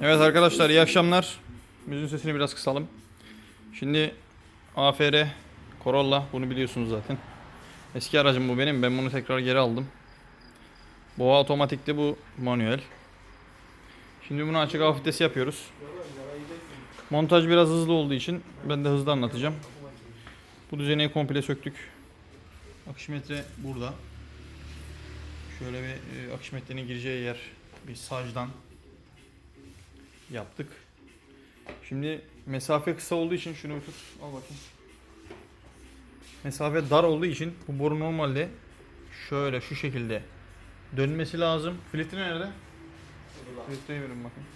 Evet arkadaşlar iyi akşamlar. Müziğin sesini biraz kısalım. Şimdi AFR Corolla bunu biliyorsunuz zaten. Eski aracım bu benim. Ben bunu tekrar geri aldım. Bu otomatikti bu manuel. Şimdi bunu açık hava filtresi yapıyoruz. Montaj biraz hızlı olduğu için ben de hızlı anlatacağım. Bu düzeneyi komple söktük. Akış metre burada. Şöyle bir e, akış metrenin gireceği yer bir sacdan yaptık. Şimdi mesafe kısa olduğu için şunu tut. Al bakayım. Mesafe dar olduğu için bu boru normalde şöyle şu şekilde dönmesi lazım. Filtre nerede? Filtreyi verin bakayım.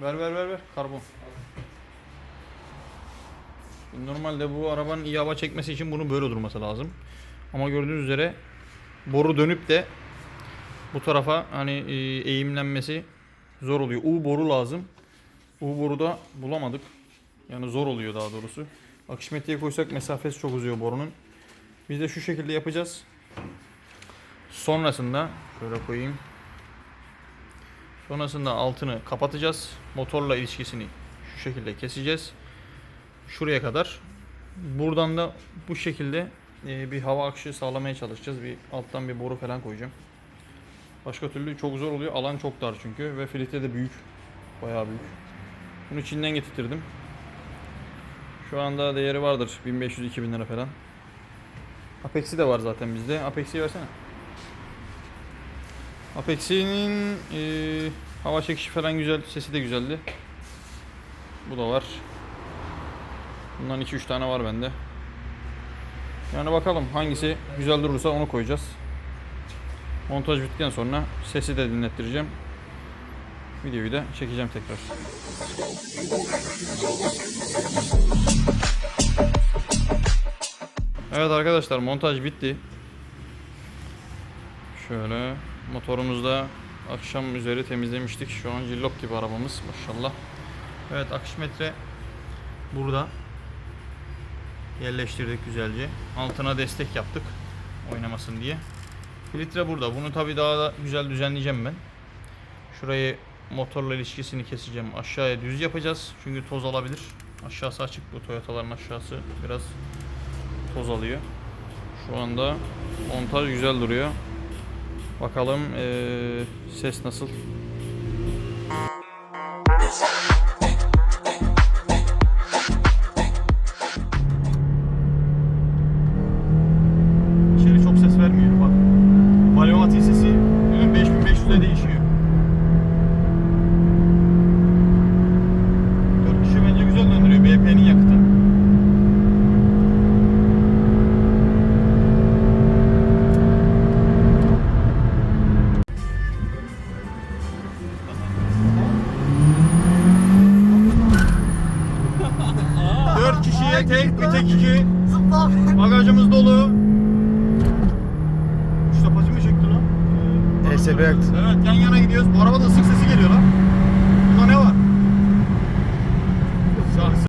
Ver ver ver ver. Karbon. Şimdi Normalde bu arabanın iyi hava çekmesi için bunun böyle durması lazım. Ama gördüğünüz üzere boru dönüp de bu tarafa hani e, eğimlenmesi zor oluyor. U boru lazım. U boru da bulamadık. Yani zor oluyor daha doğrusu. Akış metreye koysak mesafesi çok uzuyor borunun. Biz de şu şekilde yapacağız. Sonrasında şöyle koyayım. Sonrasında altını kapatacağız. Motorla ilişkisini şu şekilde keseceğiz. Şuraya kadar. Buradan da bu şekilde e, bir hava akışı sağlamaya çalışacağız. Bir alttan bir boru falan koyacağım. Başka türlü çok zor oluyor. Alan çok dar çünkü ve filtre de büyük. Bayağı büyük. Bunu Çin'den getirttirdim. Şu anda değeri vardır 1500-2000 lira falan. Apex'i de var zaten bizde. Apex'i versene. Apex'in e, hava çekişi falan güzel. Sesi de güzeldi. Bu da var. Bundan 2-3 tane var bende. Yani bakalım hangisi güzel durursa onu koyacağız. Montaj bittikten sonra sesi de dinlettireceğim. Videoyu da çekeceğim tekrar. Evet arkadaşlar montaj bitti. Şöyle motorumuzda akşam üzeri temizlemiştik. Şu an cillop gibi arabamız maşallah. Evet akış metre burada. Yerleştirdik güzelce. Altına destek yaptık oynamasın diye. Filtre burada. Bunu tabii daha da güzel düzenleyeceğim ben. Şurayı motorla ilişkisini keseceğim. Aşağıya düz yapacağız. Çünkü toz alabilir. Aşağısı açık bu Toyota'ların aşağısı biraz toz alıyor. Şu anda montaj güzel duruyor. Bakalım eee, ses nasıl? bir tek, bir tek iki. Zıpla. Bagajımız dolu. Şu tapacı mı çekti lan? Ee, yaktı. Evet yan yana gidiyoruz. Bu arabada ıslık sesi geliyor lan. Burada ne var? Şahsı.